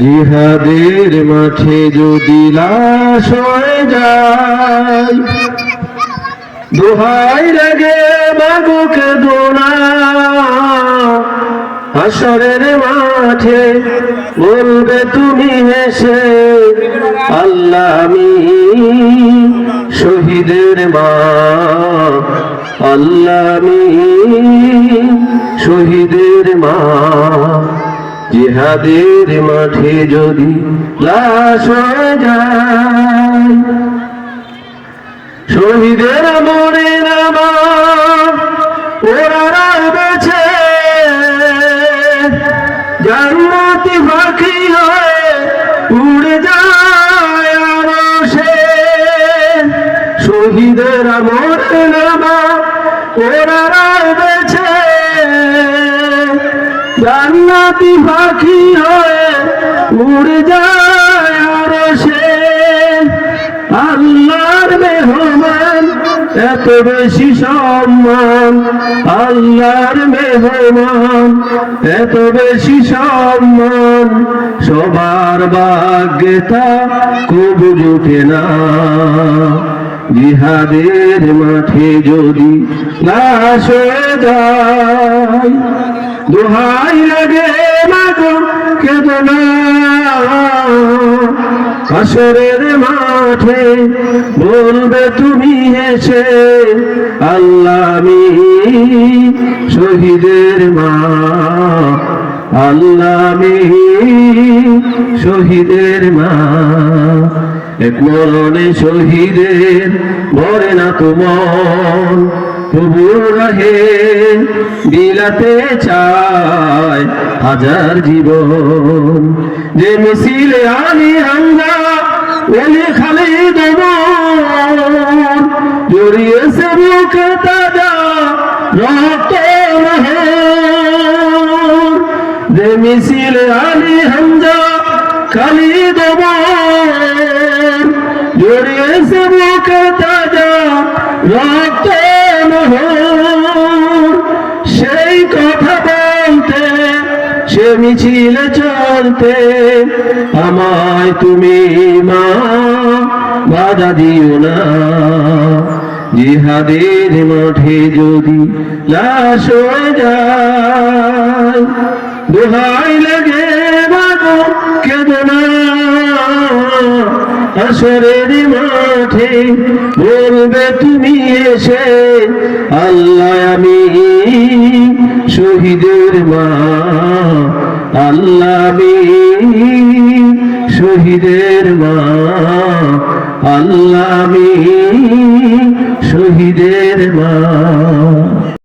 জিহাদের মাঠে যদি লাশ হয়ে যায়, দোহাই লাগে বাবুকে দোনা। হাসরের মাঠে বলবে, তুমি হেসে আল্লাহ আমি শহীদের মা। আল্লাহ আমি শহীদের মা। জিহাদের মাঠে যদি লাশ হয়ে যায়, শহীদের মনে নামা ওরা রয়েছে জান্নাতি পাখি হয়ে উড়ে যায় সে। শহীদের মনে নামা ওরা জান্নাতি পাখি হয়ে উড়ে যায় আরও সে। আল্লাহর মেহমান, এত বেশি সম্মান। আল্লাহর মেহমান, এত বেশি সম্মান। সবার ভাগ্যে তা কবু জুটে না। জিহাদের মাঠে যদি যায় দোহাই লাগে মাগো কেদনা। হাসরের মাঠে বলবে তুমি এসে আল্লাহ শহীদের মা। আল্লাহ শহীদের মা। এক মরণে শহীদের ভরে না তোমার তবু রাহে, বিলাতে চায় হাজার জীবন। যে মিছিলে আনি হাঙ্গা ওলে খালি দেব জড়িয়েছে বুকে তাজা রক্ত রহে যে মিছিলে আনি হামজা খালি দেব সেই কথা বলতে, সে মিছিলে চলতে, আমায় তুমি মা, বাধা দিও না। জিহাদের মাঠে যদি লাশ যায়, দোহাই লাগে বাগো কেদনা আসরের মাঠে বলবে, তুমি এসে আল্লাহ আমি শহীদের মা, আল্লাহ আমি শহীদের মা, আল্লাহ আমি শহীদের মা।